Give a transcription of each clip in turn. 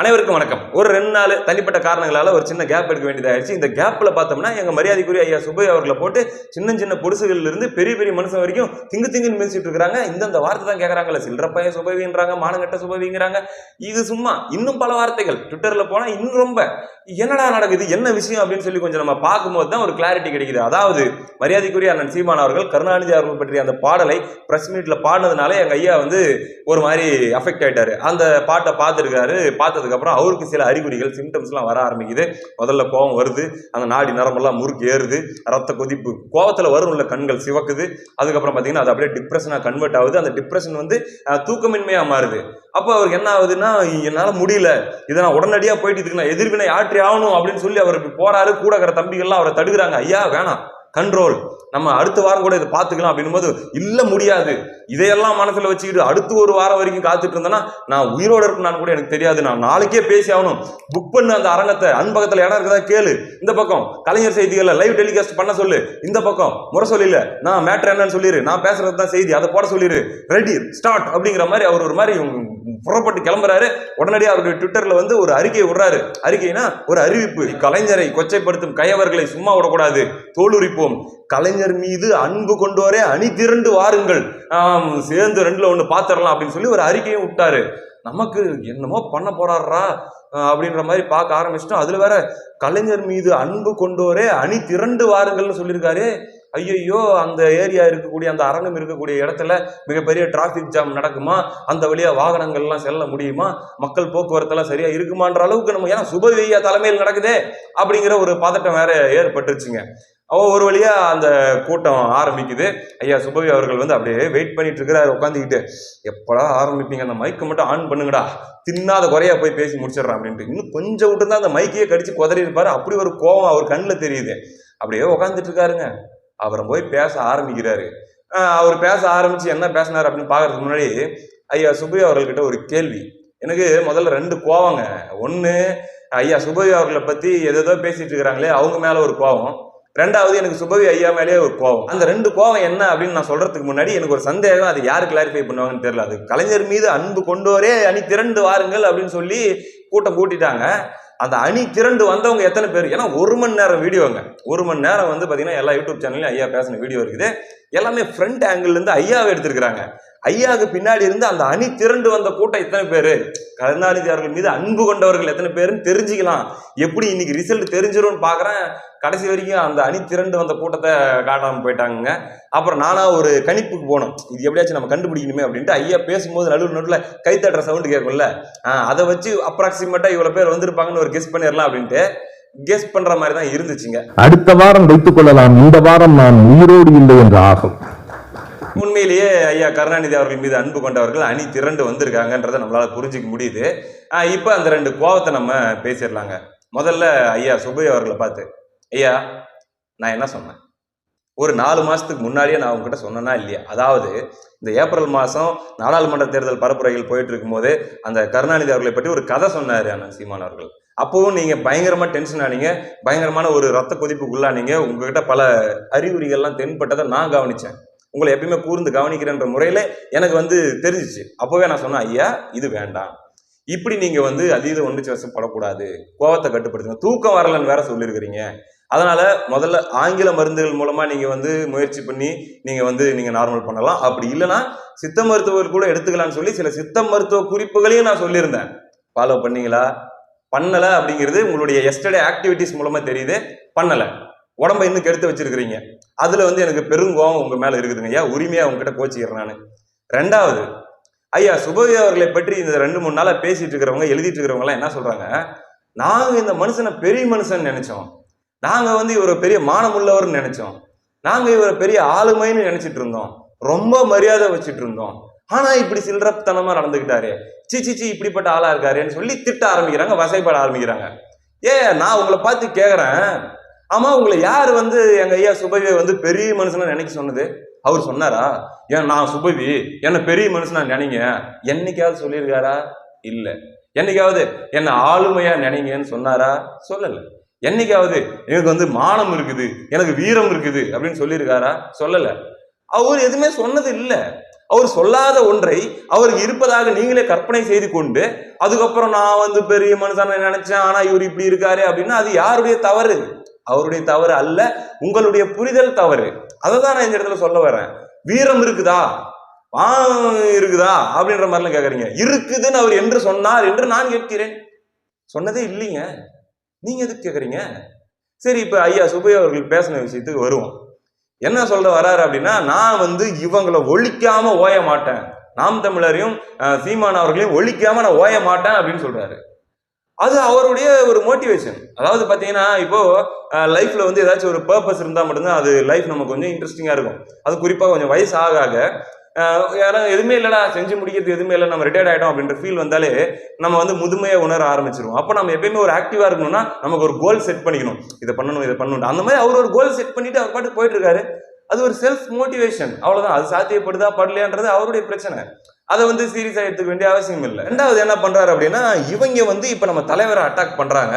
அனைவருக்கும் வணக்கம். ஒரு ரெண்டு நாள் தனிப்பட்ட காரணங்களால் ஒரு சின்ன கேப் எடுக்க வேண்டியதாகிடுச்சு இந்த கேப்பில் பார்த்தோம்னா எங்கள் மரியாதைக்குரிய ஐயா சுபை அவர்களை போட்டு சின்ன சின்ன பொடுசுகள்லேருந்து பெரிய பெரிய மனுஷன் வரைக்கும் திங்கு திங்குன்னு பேசிட்டு இருக்கிறாங்க. இந்தந்த வார்த்தை தான் கேட்குறாங்கல்ல சில்லறப்பைய சுபவின்றாங்க மானங்கட்ட சுபவிங்கிறாங்க இது சும்மா இன்னும் பல வார்த்தைகள். ட்விட்டரில் போனால் இன்னும் ரொம்ப என்னடா நடக்குது என்ன விஷயம் அப்படின்னு சொல்லி கொஞ்சம் நம்ம பார்க்கும்போது தான் ஒரு கிளாரிட்டி கிடைக்குது. அதாவது மரியாதைக்குரிய அண்ணன் சீமான் அவர்கள் கருணாநிதி அவர்கள் பற்றிய அந்த பாடலை ப்ரெஸ் மீட்டில் பாடினதுனால எங்கள் ஐயா வந்து ஒரு மாதிரி அஃபெக்ட் ஆகிட்டார் அந்த பாட்டை பார்த்துருக்காரு பார்த்ததுக்கு ஆனதுக்கப்புறம் அவருக்கு சில அறிகுறிகள் சிம்டம்ஸ்லாம் வர ஆரம்பிக்குது. முதல்ல கோபம் வருது. அந்த நாடி நரம்பெல்லாம் முறுக்கு ஏறுது. ரத்த கொதிப்பு கோபத்தில் வரும் உள்ள கண்கள் சிவக்குது. அதுக்கப்புறம் பார்த்தீங்கன்னா அது அப்படியே டிப்ரெஷனாக கன்வெர்ட் ஆகுது. அந்த டிப்ரெஷன் வந்து தூக்கமின்மையாக மாறுது. அப்போ அவருக்கு என்ன ஆகுதுன்னா என்னால் முடியல. இதை நான் உடனடியாக போயிட்டு இதுக்கு நான் எதிர்வினை ஆற்றி ஆகணும் அப்படின்னு சொல்லி அவர் போகிறாரு போறாரு. கூட இருக்கிற தம்பிகள்லாம் அவரை தடுக்கிறாங்க. ஐயா வேணாம். கண்ட்ரோல் நம்ம அடுத்த வாரம் கூட இதை பார்த்துக்கலாம் அப்படின்னும் போது இல்லை முடியாது. இதையெல்லாம் மனசில் வச்சுக்கிட்டு அடுத்து ஒரு வாரம் வரைக்கும் காத்துட்டு இருந்தேன்னா நான் உயிரோட இருக்கணும் கூட எனக்கு தெரியாது. நான் நாளைக்கே பேசி ஆகணும். புக் பண்ணு அந்த அரங்கத்தை. அன்பக்கத்தில் இடம் இருக்குதா கேளு. இந்த பக்கம் கலைஞர் செய்திகளில் லைவ் டெலிகாஸ்ட் பண்ண சொல்லு. இந்த பக்கம் முறை சொல்லில. நான் மேட்ரு என்னன்னு சொல்லிடு நான் பேசுறது தான் செய்தி. அதை போட சொல்லிடு ரெடி ஸ்டார்ட் அப்படிங்கிற மாதிரி அவர் ஒரு மாதிரி புறப்பட்டு கிளம்புறாரு. உடனடியாக அவருடைய ட்விட்டரில் வந்து ஒரு அறிக்கை விடுறாரு. அறிக்கைனா ஒரு அறிவிப்பு. கலைஞரை கொச்சைப்படுத்தும் கையவர்களை சும்மா விடக்கூடாது. தோலுரிப்போம். கலைஞர் மீது அன்பு கொண்டு வரே அணி திரண்டு வாருங்கள். சேர்ந்து ரெண்டில் ஒன்று பார்த்துடலாம் அப்படின்னு சொல்லி ஒரு அறிக்கையும் விட்டாரு. நமக்கு என்னமோ பண்ண போறாரா அப்படின்ற மாதிரி பார்க்க ஆரம்பிச்சிட்டோம். அதில் வேற கலைஞர் மீது அன்பு கொண்டோரே அணி திரண்டு வாருங்கள்னு சொல்லியிருக்காரு. ஐயையோ அந்த ஏரியா இருக்கக்கூடிய அந்த அரங்கம் இருக்கக்கூடிய இடத்துல மிகப்பெரிய டிராஃபிக் ஜாம் நடக்குமா? அந்த வழியாக வாகனங்கள்லாம் செல்ல முடியுமா? மக்கள் போக்குவரத்தெல்லாம் சரியாக இருக்குமான்ற அளவுக்கு நம்ம ஏன்னா சுபவியா தலைமையில் நடக்குதே அப்படிங்கிற ஒரு பதட்டம் வேற ஏற்பட்டுருச்சுங்க. ஒரு வழியா அந்த கூட்டம் ஆரம்பிக்குது. ஐயா சுபவி அவர்கள் வந்து அப்படியே வெயிட் பண்ணிட்டு இருக்கிறாரு உட்காந்துக்கிட்டு எப்படா ஆரம்பிப்பீங்க? அந்த மைக்கை மட்டும் ஆன் பண்ணுங்கடா. தின்னாத குறையா போய் பேசி முடிச்சிடுறான் அப்படின்ட்டு. இன்னும் கொஞ்சம் விட்டு தான் அந்த மைக்கையே கடிச்சு குதறி இருப்பாரு அப்படி ஒரு கோவம் அவர் கண்ணில் தெரியுது. அப்படியே உட்காந்துட்டு இருக்காருங்க அப்புறம் போய் பேச ஆரம்பிக்கிறாரு. அவர் பேச ஆரம்பிச்சு என்ன பேசினார் அப்படின்னு பார்க்கறதுக்கு முன்னாடி ஐயா சுபையா அவர்கள்கிட்ட ஒரு கேள்வி. எனக்கு முதல்ல ரெண்டு கோவங்க. ஒன்று ஐயா சுபவி அவர்களை பத்தி எதோ பேசிட்டு இருக்கிறாங்களே அவங்க மேல ஒரு கோவம். ரெண்டாவது எனக்கு சுபவி ஐயா மேலேயே ஒரு கோவம். அந்த ரெண்டு கோவம் என்ன அப்படின்னு நான் சொல்றதுக்கு முன்னாடி எனக்கு ஒரு சந்தேகம் அது யாரு கிளாரிஃபை பண்ணுவாங்கன்னு தெரியல. அது கலைஞர் மீது அன்பு கொண்டு வரே அணி திரண்டு வாருங்கள் அப்படின்னு சொல்லி கூட்டம் கூட்டிட்டாங்க. அந்த அணி திரண்டு வந்தவங்க எத்தனை பேர்? ஏன்னா ஒரு மணி நேரம் வீடியோங்க ஒரு மணி நேரம் வந்து பார்த்தீங்கன்னா எல்லா யூடியூப் சேனல்லையும் ஐயா பேசின வீடியோ இருக்குது. எல்லாமே ஃப்ரண்ட் ஆங்கிள் இருந்து ஐயாவை எடுத்திருக்கிறாங்க. ஐயாவுக்கு பின்னாடி இருந்து அந்த அணி திரண்டு வந்த கூட்டம் எத்தனை பேர்? கருணாநிதி அவர்கள் மீது அன்பு கொண்டவர்கள் எத்தனை பேருன்னு தெரிஞ்சுக்கலாம். எப்படி இன்னைக்கு ரிசல்ட் தெரிஞ்சிரும்னு பார்க்குறேன் கடைசி வரைக்கும் அந்த அணி திரண்டு வந்த கூட்டத்தை காட்டாமல் போயிட்டாங்க அப்புறம் நானாக ஒரு கணிப்புக்கு போனோம். இது எப்படியாச்சும் நம்ம கண்டுபிடிக்கணுமே அப்படின்ட்டு ஐயா பேசும்போது நடுவில் நடுவில் கைத்தட்டுற சவுண்டு கேட்கும்ல அதை வச்சு அப்ராக்சிமேட்டாக இவ்வளோ பேர் வந்திருப்பாங்கன்னு ஒரு கெஸ் பண்ணிடலாம் அப்படின்ட்டு கெஸ் பண்ற மாதிரி தான் இருந்துச்சுங்க. அடுத்த வாரம் வைத்துக் கொள்ளலாம். இந்த வாரம் நான் உயிரோடு இல்லை என்று ஆகும். உண்மையிலேயே ஐயா கருணாநிதி அவர்கள் மீது அன்பு கொண்டவர்கள் அணி திரண்டு வந்திருக்காங்கன்றதை நம்மளால் புரிஞ்சுக்க முடியுது. இப்போ அந்த ரெண்டு கோவத்தை நம்ம பேசிடலாங்க. முதல்ல ஐயா சுபை அவர்களை பார்த்து ஐயா நான் என்ன சொன்னேன்? ஒரு நாலு மாதத்துக்கு முன்னாடியே நான் உங்ககிட்ட சொன்னேன்னா இல்லையா? அதாவது இந்த ஏப்ரல் மாதம் நாடாளுமன்ற தேர்தல் பரப்புரைகள் போயிட்டு இருக்கும்போது அந்த கருணாநிதி அவர்களை பற்றி ஒரு கதை சொன்னார் அண்ணன் சீமான் அவர்கள். அப்போவும் நீங்கள் பயங்கரமாக டென்ஷன் ஆனீங்க பயங்கரமான ஒரு ரத்த கொதிப்புக்குள்ளானீங்க. உங்ககிட்ட பல அறிகுறிகள்லாம் தென்பட்டதை நான் கவனித்தேன் உங்களை எப்பயுமே கூர்ந்து கவனிக்கிறேன்ற முறையில் எனக்கு வந்து தெரிஞ்சிச்சு. அப்போவே நான் சொன்னேன் ஐயா இது வேண்டாம். இப்படி நீங்கள் வந்து அதீத ஒன்றிச்சு வசப்படக்கூடாது கோவத்தை கட்டுப்படுத்துங்க. தூக்கம் வரலன்னு வேற சொல்லியிருக்கிறீங்க. அதனால் முதல்ல ஆங்கில மருந்துகள் மூலமாக நீங்கள் வந்து முயற்சி பண்ணி நீங்கள் வந்து நீங்கள் நார்மல் பண்ணலாம். அப்படி இல்லைன்னா சித்த மருத்துவர் கூட எடுத்துக்கலாம்னு சொல்லி சில சித்த மருத்துவ குறிப்புகளையும் நான் சொல்லியிருந்தேன். ஃபாலோ பண்ணீங்களா? பண்ணலை அப்படிங்கிறது உங்களுடைய எஸ்டர்டே ஆக்டிவிட்டிஸ் மூலமாக தெரியுது. பண்ணலை. உடம்பை இன்னும் கெடுத்து வச்சிருக்கிறீங்க. அதுல வந்து எனக்கு பெருங்கோவம் உங்க மேல இருக்குதுங்க. ஐயா உரிமையா உங்ககிட்ட கோச்சிக்கிறேன் நான். ரெண்டாவது ஐயா சுபவி அவர்களை பற்றி இந்த ரெண்டு மூணு நாளா பேசிட்டு இருக்கிறவங்க எழுதிட்டு இருக்கிறவங்க எல்லாம் என்ன சொல்றாங்க? நாங்க இந்த மனுஷனை பெரிய மனுஷன் நினைச்சோம். நாங்க வந்து இவரை பெரிய மானமுள்ளவர்னு நினைச்சோம். நாங்க இவரை பெரிய ஆளுமைன்னு நினைச்சிட்டு இருந்தோம். ரொம்ப மரியாதை வச்சுட்டு இருந்தோம். ஆனா இப்படி சில்லறத்தனமா நடந்துக்கிட்டாரு சி சி சி இப்படிப்பட்ட ஆளா இருக்காருன்னு சொல்லி திட்ட ஆரம்பிக்கிறாங்க வசைப்பட ஆரம்பிக்கிறாங்க. ஏ நான் உங்களை பார்த்து கேக்குறேன். ஆமா உங்களை யார் வந்து எங்க ஐயா சுபவியை வந்து பெரிய மனுஷனா நினைக்க சொன்னது? அவர் சொன்னாரா? ஏன் நான் சுபவி? என்ன பெரிய மனுஷனா நினைங்க? என்னைக்காவது சொல்லியிருக்காரா? இல்ல. என்னைக்காவது என்ன ஆளுமையா நினைங்கன்னு சொன்னாரா? சொல்லல. என்னைக்காவது எனக்கு வந்து மானம் இருக்குது எனக்கு வீரம் இருக்குது அப்படின்னு சொல்லியிருக்காரா? சொல்லல. அவர் எதுவுமே சொன்னது இல்லை. அவர் சொல்லாத ஒன்றை அவருக்கு இருப்பதாக நீங்களே கற்பனை செய்து கொண்டு அதுக்கப்புறம் நான் வந்து பெரிய மனுஷனை நினைச்சேன் ஆனா இவர் இப்படி இருக்காரு அப்படின்னா அது யாருடைய தவறு? அவருடைய தவறு அல்ல உங்களுடைய புரிதல் தவறு. அதை தான் நான் இந்த இடத்துல சொல்ல வரேன். வீரம் இருக்குதா? ஆ இருக்குதா? அப்படின்ற மாதிரிலாம் கேட்குறீங்க இருக்குதுன்னு அவர் என்று சொன்னார் என்று நான் கேட்கிறேன். சொன்னதே இல்லைங்க. நீங்க எதுக்கு கேட்குறீங்க சரி இப்போ ஐயா சுபையா அவர்கள் பேசின விஷயத்துக்கு வருவோம். என்ன சொல்ல வராரு அப்படின்னா நான் வந்து இவங்களை ஒழிக்காம ஓய மாட்டேன். நாம் தமிழரையும் சீமான் அவர்களையும் ஒழிக்காம நான் ஓய மாட்டேன் அப்படின்னு சொல்றாரு. அது அவருடைய ஒரு மோட்டிவேஷன் அதாவது பார்த்தீங்கன்னா இப்போது லைஃப்பில் வந்து ஏதாச்சும் ஒரு பர்பஸ் இருந்தால் மட்டும்தான் அது லைஃப் நமக்கு கொஞ்சம் இன்ட்ரெஸ்டிங்காக இருக்கும். அது குறிப்பாக கொஞ்சம் வயசு ஆக ஆக யாரும் எதுவுமே இல்லைடா செஞ்சு முடிக்கிறது எதுவுமே இல்லை நம்ம ரிட்டையர்ட் ஆகிட்டோம் அப்படின்ற ஃபீல் வந்தாலே நம்ம வந்து முதுமையை உணர ஆரம்பிச்சிருவோம். அப்போ நம்ம எப்பயுமே ஒரு ஆக்டிவாக இருக்கணும்னா நமக்கு ஒரு கோல் செட் பண்ணிக்கணும். இதை பண்ணணும் இதை பண்ணணும் அந்த மாதிரி அவர் ஒரு கோல் செட் பண்ணிட்டு அவர் பாட்டு போயிட்டு இருக்காரு. அது ஒரு செல்ஃப் மோட்டிவேஷன் அவ்வளோதான் அது சாத்தியப்படுதா படலையான்றது அவருடைய பிரச்சனை. அதை வந்து சீரியஸாக எடுத்துக்க வேண்டிய அவசியம் இல்லை ரெண்டாவது என்ன பண்ணுறாரு அப்படின்னா இவங்க வந்து இப்போ நம்ம தலைவரை அட்டாக் பண்ணுறாங்க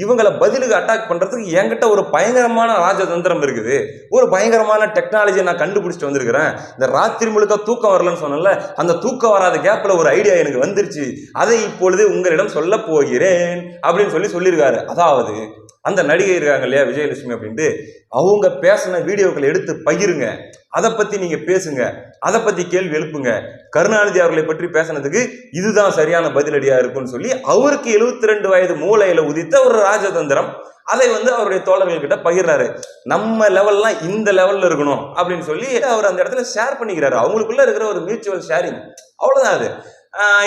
இவங்களை பதிலுக்கு அட்டாக் பண்ணுறதுக்கு என்கிட்ட ஒரு பயங்கரமான ராஜதந்திரம் இருக்குது. ஒரு பயங்கரமான டெக்னாலஜியை நான் கண்டுபிடிச்சிட்டு வந்திருக்கிறேன். இந்த ராத்திரி முழுக்க தூக்கம் வரலன்னு சொன்னல அந்த தூக்கம் வராத கேப்பில் ஒரு ஐடியா எனக்கு வந்துருச்சு. அதை இப்பொழுது உங்களிடம் சொல்ல போகிறேன் அப்படின்னு சொல்லி சொல்லியிருக்காரு. அதாவது அந்த நடிகை இருக்காங்க இல்லையா விஜயலட்சுமி அப்படின்ட்டு அவங்க பேசின வீடியோக்களை எடுத்து பகிருங்க. அதை பற்றி நீங்கள் பேசுங்க. அதை பற்றி கேள்வி எழுப்புங்க. கருணாநிதி அவர்களை பற்றி பேசினதுக்கு இதுதான் சரியான பதிலடியாக இருக்கும்னு சொல்லி அவருக்கு 72 ரெண்டு வயது மூளையில் உதித்த ஒரு ராஜதந்திரம். அதை வந்து அவருடைய தோழர்கள்கிட்ட பகிர்றாரு. நம்ம லெவல்லாம் இந்த லெவல்ல இருக்கணும் அப்படின்னு சொல்லி அவர் அந்த இடத்துல ஷேர் பண்ணிக்கிறாரு. அவங்களுக்குள்ள இருக்கிற ஒரு மியூச்சுவல் ஷேரிங் அவ்வளோதான் அது.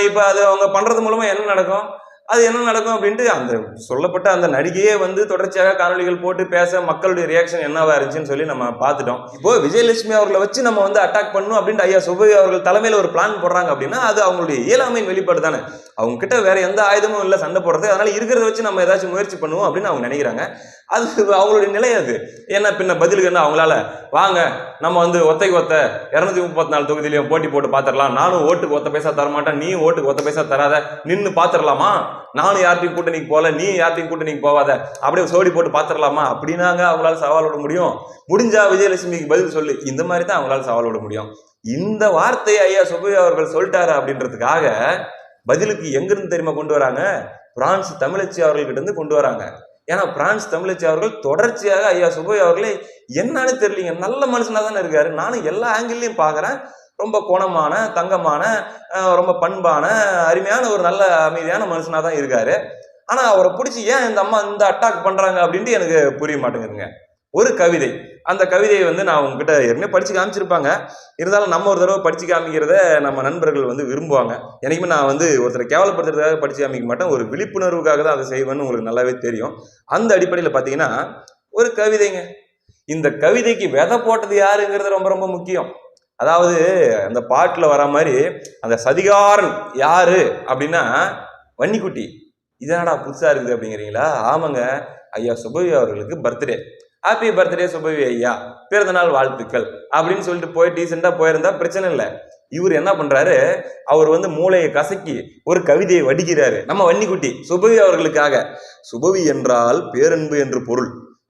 இப்போ அது அவங்க பண்றது மூலமா என்ன நடக்கும்? அது என்ன நடக்கும் அப்படின்ட்டு அந்த சொல்லப்பட்ட அந்த நடிகையே வந்து தொடர்ச்சியாக காணொளிகள் போட்டு பேச மக்களுடைய ரியாக்ஷன் என்னவா இருந்துச்சுன்னு சொல்லி நம்ம பார்த்துட்டோம். இப்போ விஜயலட்சுமி அவர்களை வச்சு நம்ம வந்து அட்டாக் பண்ணணும் அப்படின்ட்டு ஐயா சுபவி அவர்கள் தலைமையில் ஒரு பிளான் போடுறாங்க அப்படின்னா அது அவங்களுடைய இயலாமையின் வெளிப்பாடு தானே. அவங்க கிட்ட வேற எந்த ஆயுதமும் இல்லை சண்டை போடுறது. அதனால இருக்கிறத வச்சு நம்ம ஏதாச்சும் முயற்சி பண்ணுவோம் அப்படின்னு அவங்க நினைக்கிறாங்க. அது அவங்களுடைய நிலை அது. ஏன்னா பின்ன பதிலுக்கு என்ன? அவங்களால வாங்க நம்ம வந்து ஒத்தைக்கு ஒத்த இரநூத்தி முப்பத்தி நாலு தொகுதியிலையும் போட்டி போட்டு பார்த்துடலாம் நானும் ஓட்டுக்கு ஒத்த பைசா தரமாட்டேன். நீ ஓட்டுக்கு ஒத்த பைசா தராத. நின்று பார்த்துடலாமா நானும் யார்ட்டையும் கூட்டணிக்கு போகல. நீ யார்ட்டையும் கூட்டணிக்கு போவாத அப்படியே சோடி போட்டு பார்த்துடலாமா அப்படின்னாங்க அவங்களால சவால் விட முடியும். முடிஞ்சா விஜயலட்சுமிக்கு பதில் சொல்லு. இந்த மாதிரி தான் அவங்களால சவால் விட முடியும். இந்த வார்த்தையை ஐயா சுபையா அவர்கள் சொல்லிட்டாரு அப்படின்றதுக்காக பதிலுக்கு எங்கிருந்து தெரியுமா கொண்டு வராங்க? பிரான்ஸ் தமிழச்சி அவர்கள்கிட்ட இருந்து கொண்டு வராங்க. ஏன்னா பிரான்ஸ் தமிழச்சி அவர்கள் தொடர்ச்சியாக ஐயா சுபை அவர்களே என்னன்னு தெரியலீங்க. நல்ல மனுஷனாக தானே இருக்காரு. நானும் எல்லா ஆங்கிள்லையும் பார்க்குறேன். ரொம்ப குணமான தங்கமான ரொம்ப பண்பான அருமையான ஒரு நல்ல அமைதியான மனுஷனாக தான் இருக்காரு. ஆனால் அவரை பிடிச்சி ஏன் இந்த அம்மா இந்த அட்டாக் பண்ணுறாங்க அப்படின்ட்டு எனக்கு புரிய மாட்டேங்குதுங்க. ஒரு கவிதை. அந்த கவிதையை வந்து நான் உங்ககிட்ட ஏற்கனவே படித்து காமிச்சிருப்பாங்க. இருந்தாலும் நம்ம ஒரு தடவை படிச்சு காமிக்கிறத நம்ம நண்பர்கள் வந்து விரும்புவாங்க. எனக்குமே நான் வந்து ஒருத்தரை கேவலப்படுத்துறதுக்காக படித்து காமிக்க மாட்டேன். ஒரு விழிப்புணர்வுக்காக தான் அதை செய்வேன்னு உங்களுக்கு நல்லாவே தெரியும். அந்த அடிப்படையில் பார்த்தீங்கன்னா ஒரு கவிதைங்க. இந்த கவிதைக்கு விதை போட்டது யாருங்கிறது ரொம்ப ரொம்ப முக்கியம். அதாவது அந்த பாட்டில் வர மாதிரி அந்த சதிகாரன் யாரு அப்படின்னா வன்னிக்குட்டி. இதனடா புதுசாக இருக்குது அப்படிங்கிறீங்களா? ஆமாங்க. ஐயா சுபவி அவர்களுக்கு பர்த்டே ஹாப்பி பர்த்டே சுபவி ஐயா. பிறந்த நாள் வாழ்த்துக்கள். அப்படின்னு சொல்லிட்டு போய் டீசெண்டாக போயிருந்தா பிரச்சனை இல்லை. இவர் என்ன பண்றாரு? அவர் வந்து மூளையை கசக்கி ஒரு கவிதையை வடிக்கிறாரு. நம்ம வன்னிக்குட்டி சுபவி அவர்களுக்காக. சுபவி என்றால் பேரன்பு என்று பொருள்.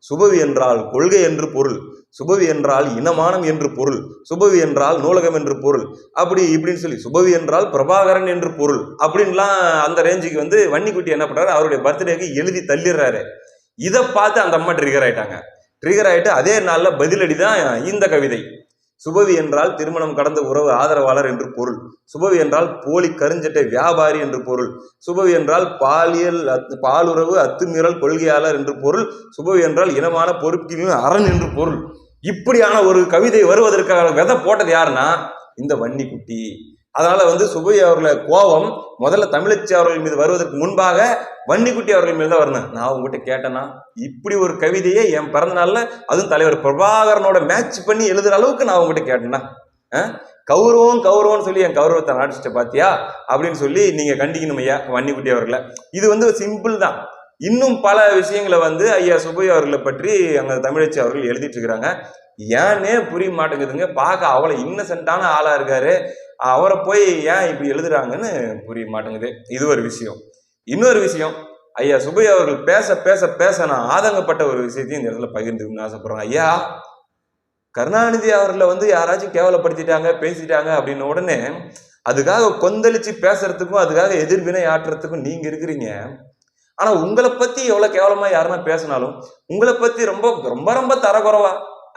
சுபவி என்றால் கொள்கை என்று பொருள். சுபவி என்றால் இனமானம் என்று பொருள். சுபவி என்றால் நூலகம் என்று பொருள். அப்படி இப்படின்னு சொல்லி சுபவி என்றால் பிரபாகரன் என்று பொருள். அப்படின்லாம் அந்த ரேஞ்சுக்கு வந்து வன்னிக்குட்டி என்ன பண்றாரு? அவருடைய பர்த்டேக்கு எழுதி தள்ளிடுறாரு. இதை பார்த்து அந்த அம்மா ட்ரிகர் ஆயிட்டாங்க. ட்ரிகர் ஆகிட்டு அதே நாளில் பதிலடி தான் இந்த கவிதை. சுபவி என்றால் திருமணம் கடந்த உறவு ஆதரவாளர் என்று பொருள். சுபவி என்றால் போலி கருஞ்சட்டை வியாபாரி என்று பொருள். சுபவி என்றால் பாலியல் அத்து பாலுறவு அத்துமீறல் கொள்கையாளர் என்று பொருள். சுபவி என்றால் இனமான பொறுப்பின் அரண் என்று பொருள். இப்படியான ஒரு கவிதை வருவதற்கான விதை போட்டது யாருன்னா இந்த வன்னிக்குட்டி. அதனால வந்து சுபை அவர்களை கோபம் முதல்ல தமிழச்சி அவர்கள் மீது வருவதற்கு முன்பாக வன்னிக்குட்டி அவர்கள் மீது தான் வரணும் நான் உங்ககிட்ட கேட்டேன்னா இப்படி ஒரு கவிதையை என் பிறந்த நாளில் அதுவும் தலைவர் பிரபாகரனோட மேட்ச் பண்ணி எழுதுற அளவுக்கு நான் உங்ககிட்ட கேட்டேன்னா கௌரவம் கௌரவம்னு சொல்லி என் கௌரவத்தை நாடிச்சிட்ட பாத்தியா? அப்படின்னு சொல்லி நீங்க கண்டிக்கணும் ஐயா வன்னிக்குட்டி அவர்களை? இது வந்து சிம்பிள் தான். இன்னும் பல விஷயங்களை வந்து ஐயா சுபை அவர்களை பற்றி அங்கே தமிழச்சி அவர்கள் எழுதிட்டு இருக்கிறாங்க. ஏன்னே புரிய மாட்டேங்குதுங்க. பார்க்க அவ்வளோ இன்னசென்ட்டான ஆளாக இருக்காரு. அவரை போய் ஏன் இப்படி எழுதுறாங்கன்னு புரிய மாட்டேங்குது. இது ஒரு விஷயம். இன்னொரு விஷயம் ஐயா சுபை அவர்கள் பேச பேச பேச நான் ஆதங்கப்பட்ட ஒரு விஷயத்தையும் இந்த இடத்துல பகிர்ந்துக்கணும்னு ஆசைப்படுறேன். ஐயா கருணாநிதி அவர்களை வந்து யாராச்சும் கேவலப்படுத்திட்டாங்க பேசிட்டாங்க அப்படின்ன உடனே அதுக்காக கொந்தளிச்சு பேசுறதுக்கும் அதுக்காக எதிர்வினை ஆற்றுறதுக்கும் நீங்க இருக்கிறீங்க. ஆனா உங்களை பத்தி எவ்வளவு கேவலமா யாருன்னா பேசினாலும் உங்களை பத்தி ரொம்ப ரொம்ப ரொம்ப தரக்குறவா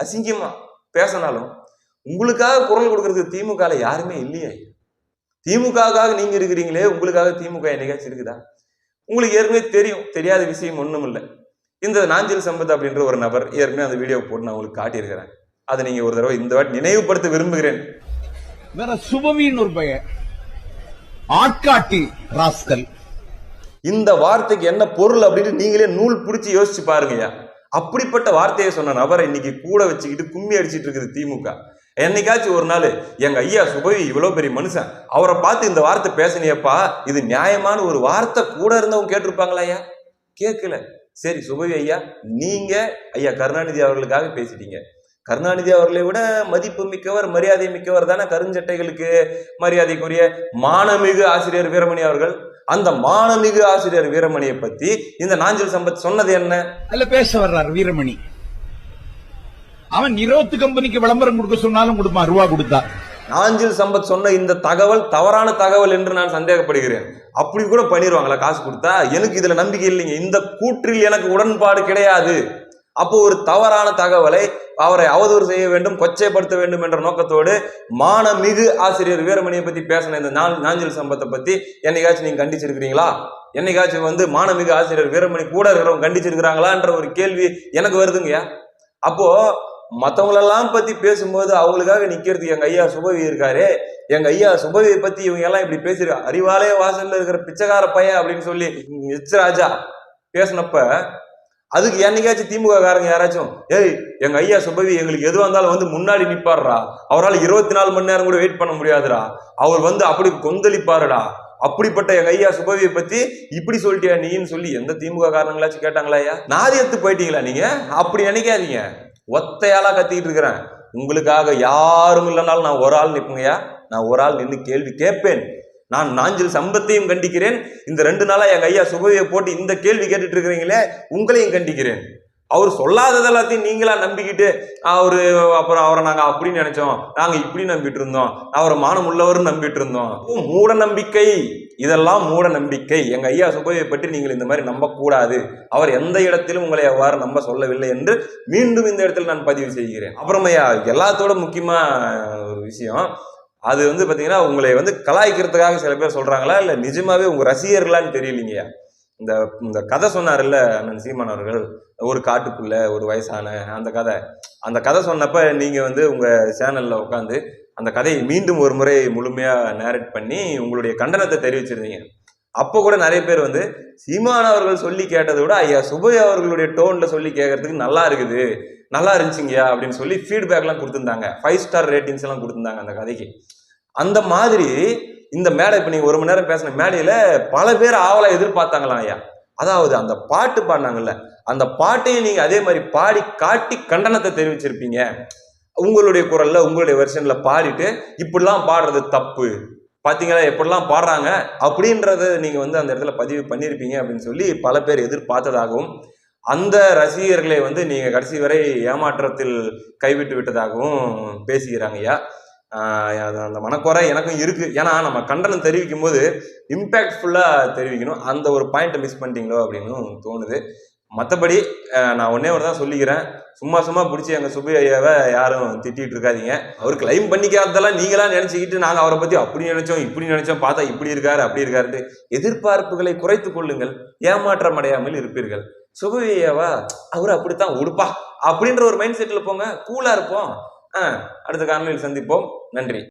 அசிங்கமா பேசினாலும் உங்களுக்காக குரல் கொடுக்கறதுக்கு திமுக யாருமே இல்லையே. திமுகவுக்காக நீங்க இருக்கிறீங்களே உங்களுக்காக திமுக என்னைக்காச்சும் இருக்குதா உங்களுக்கு ஏற்கனவே தெரியும் தெரியாத விஷயம் ஒண்ணும் இல்லை. இந்த நாஞ்சில் சம்பத் அப்படின்ற ஒரு நபர் ஏற்கனவே அந்த வீடியோ போட்டு நான் உங்களுக்கு காட்டியிருக்கிறேன். அதை நீங்க ஒரு தடவை இந்த வாட்டி நினைவுபடுத்த விரும்புகிறேன். வேற சுபமின்னு ஒரு பையன். ஆட்காட்டி ராஸ்கல். இந்த வார்த்தைக்கு என்ன பொருள் அப்படின்னு நீங்களே நூல் பிடிச்சி யோசிச்சு பாருங்கய்யா. அப்படிப்பட்ட வார்த்தையை சொன்ன நபரை இன்னைக்கு கூட வச்சுக்கிட்டு கும்மி அடிச்சிட்டு இருக்குது திமுக. என்னைக்காச்சும் ஒரு நாள் எங்க ஐயா சுபவி இவ்வளோ பெரிய மனுஷன். அவரை பார்த்து இந்த வார்த்தை பேசினியப்பா. இது நியாயமான ஒரு வார்த்தை கூட இருந்தவங்க கேட்டிருப்பாங்களா ஐயா கேட்கல. சரி சுபவி ஐயா நீங்க ஐயா கருணாநிதி அவர்களுக்காக பேசிட்டீங்க. கருணாநிதி அவர்களை விட மதிப்பு மிக்கவர் மரியாதை மிக்கவர் தானே கருஞ்சட்டைகளுக்கு மரியாதைக்குரிய மானமிகு ஆசிரியர் வீரமணி அவர்கள். அந்த மானமிகு ஆசிரியர் வீரமணியை பத்தி இந்த நாஞ்சில் சம்பத் சொன்னது என்ன? அதுல பேச வர்றார் வீரமணி. அவன் நிரோத்து கம்பெனிக்கு விளம்பரம் கொடுக்க சொன்னாலும் கொடுப்பான் ரூபா கொடுத்தா. நாஞ்சில் சம்பத் சொன்ன இந்த தகவல் தவறான தகவல் என்று நான் சந்தேகப்படுகிறேன். அப்படி கூட பண்ணிடுவாங்களா காசு கொடுத்தா? எனக்கு இதுல நம்பிக்கை இல்லைங்க. இந்த கூற்றில் எனக்கு உடன்பாடு கிடையாது. அப்போ ஒரு தவறான தகவலை அவரை அவதூறு செய்ய வேண்டும் கொச்சைப்படுத்த வேண்டும் என்ற நோக்கத்தோடு மானமிகு ஆசிரியர் வீரமணியை பத்தி பேசின இந்த நா- நாஞ்சில் சம்பத்தை பத்தி என்னைக்காச்சும் நீங்க கண்டிச்சிருக்கிறீங்களா? என்னைக்காச்சும் வந்து மானமிகு ஆசிரியர் வீரமணி கூட இருக்கிறவங்க கண்டிச்சிருக்கிறாங்களான்ற ஒரு கேள்வி எனக்கு வருதுங்கய்யா அப்போ மற்றவங்களெல்லாம் பத்தி பேசும்போது அவங்களுக்காக நிக்கிறதுக்கு எங்க ஐயா சுபவி இருக்காரு. எங்க ஐயா சுபவியை பத்தி இவங்க எல்லாம் இப்படி பேசிருக்காங்க அறிவாலய வாசல்ல இருக்கிற பிச்சைக்கார பையன் அப்படின்னு சொல்லி எச் ராஜா பேசினப்ப அதுக்கு என்னைக்காச்சும் திமுக காரங்க யாராச்சும் ஏய் எங்க ஐயா சுபவி எங்களுக்கு எது வந்தாலும் வந்து முன்னாடி நிப்பாடுறா அவரால் இருபத்தி நாலு மணி நேரம் கூட வெயிட் பண்ண முடியாதுடா. அவர் வந்து அப்படி கொந்தளிப்பாருடா. அப்படிப்பட்ட எங்க ஐயா சுபவியை பத்தி இப்படி சொல்லிட்டியா நீன்னு சொல்லி எந்த திமுக காரணங்களாச்சும் கேட்டாங்களா ஐயா? எடுத்து போயிட்டீங்களா நீங்க? அப்படி நினைக்காதீங்க. ஒத்தையாளா கத்திக்கிட்டு இருக்கிறேன். உங்களுக்காக யாரும் இல்லைனாலும் நான் ஒரு ஆள் நிற்பேங்கய்யா நான் ஒரு ஆள் நின்று கேள்வி கேட்பேன். நான் நாஞ்சில் சம்பத்தையும் கண்டிக்கிறேன். இந்த ரெண்டு நாளாக எங்கள் ஐயா சுபவியை போட்டு இந்த கேள்வி கேட்டுட்டு இருக்கிறீங்களே உங்களையும் கண்டிக்கிறேன். அவர் சொல்லாதது எல்லாத்தையும் நீங்களா நம்பிக்கிட்டு அவர் அப்புறம் அவரை நாங்கள் அப்படின்னு நினைச்சோம் நாங்கள் இப்படி நம்பிட்டு இருந்தோம் அவரை மானம் உள்ளவர்னு நம்பிட்டு இருந்தோம். மூட நம்பிக்கை. இதெல்லாம் மூட நம்பிக்கை. எங்கள் ஐயா சுபவியை பற்றி நீங்கள் இந்த மாதிரி நம்பக்கூடாது. அவர் எந்த இடத்திலும் உங்களை அவ்வாறு நம்ப சொல்லவில்லை என்று மீண்டும் இந்த இடத்தில் நான் பதிவு செய்கிறேன். அப்புறமையா எல்லாத்தோட முக்கியமாக ஒரு விஷயம் அது வந்து பார்த்தீங்கன்னா உங்களை வந்து கலாய்க்கிறதுக்காக சில பேர் சொல்கிறாங்களா இல்லை நிஜமாவே உங்கள் ரசிகர்களான்னு தெரியலீங்கயா? இந்த இந்த கதை சொன்னார்ல அண்ணன் சீமான் அவர்கள் ஒரு காட்டுக்குள்ள ஒரு வயசான அந்த கதை. அந்த கதை சொன்னப்ப நீங்கள் வந்து உங்கள் சேனலில் உட்காந்து அந்த கதையை மீண்டும் ஒரு முறை முழுமையாக நேரட் பண்ணி உங்களுடைய கண்டனத்தை தெரிவிச்சிருந்தீங்க. அப்போ கூட நிறைய பேர் வந்து சீமான் அவர்கள் சொல்லி கேட்டதை விட ஐயா சுபையா அவர்களுடைய டோனில் சொல்லி கேட்கறதுக்கு நல்லா இருக்குது நல்லா இருந்துச்சுங்கய்யா அப்படின்னு சொல்லி ஃபீட்பேக்லாம் கொடுத்துருந்தாங்க. ஃபைவ் ஸ்டார் ரேட்டிங்ஸ் எல்லாம் கொடுத்துருந்தாங்க அந்த கதைக்கு. அந்த மாதிரி இந்த மேடை இப்போ நீங்கள் ஒரு மணி நேரம் பேசின மேடையில் பல பேர் ஆவலாக எதிர்பார்த்தாங்களாம் ஐயா. அதாவது அந்த பாட்டு பாடினாங்கல்ல அந்த பாட்டையும் நீங்கள் அதே மாதிரி பாடி காட்டி கண்டனத்தை தெரிவிச்சிருப்பீங்க. உங்களுடைய குரல்ல உங்களுடைய வெர்ஷன்ல பாடிட்டு இப்படிலாம் பாடுறது தப்பு. பார்த்தீங்களா எப்படிலாம் பாடுறாங்க அப்படின்றத நீங்கள் வந்து அந்த இடத்துல பதிவு பண்ணியிருப்பீங்க அப்படின்னு சொல்லி பல பேர் எதிர்பார்த்ததாகவும் அந்த ரசிகர்களை வந்து நீங்கள் கடைசி வரை ஏமாற்றத்தில் கைவிட்டு விட்டதாகவும் பேசிக்கிறாங்க ஐயா. அந்த மனக்குறை எனக்கும் இருக்குது ஏன்னா நம்ம கண்டனம் தெரிவிக்கும் போது இம்பேக்ட்ஃபுல்லாக தெரிவிக்கணும். அந்த ஒரு பாயிண்ட்டை மிஸ் பண்ணிட்டீங்களோ அப்படின்னு தோணுது. மற்றபடி நான் ஒன்னே ஒரு தான் சொல்லிக்கிறேன். சும்மா சும்மா பிடிச்சி எங்கள் சுப்பு ஐயாவை யாரும் திட்டிகிட்டு இருக்காதீங்க. அவர் கிளைம் பண்ணிக்காததெல்லாம் நீங்களா நினச்சிக்கிட்டு நாங்கள் அவரை பற்றி அப்படி நினைச்சோம் இப்படி நினைச்சோம் பார்த்தா இப்படி இருக்காரு அப்படி இருக்காருன்ட்டு எதிர்பார்ப்புகளை குறைத்து கொள்ளுங்கள் ஏமாற்றம் அடையாமல் இருப்பீர்கள். சுபு ஐயாவா அவர் அப்படித்தான் உடுப்பா. அப்படின்ற ஒரு மைண்ட் செட்டில் போங்க கூலாக இருப்போம். ஆ, அடுத்த காணொலியில் சந்திப்போம். நன்றி.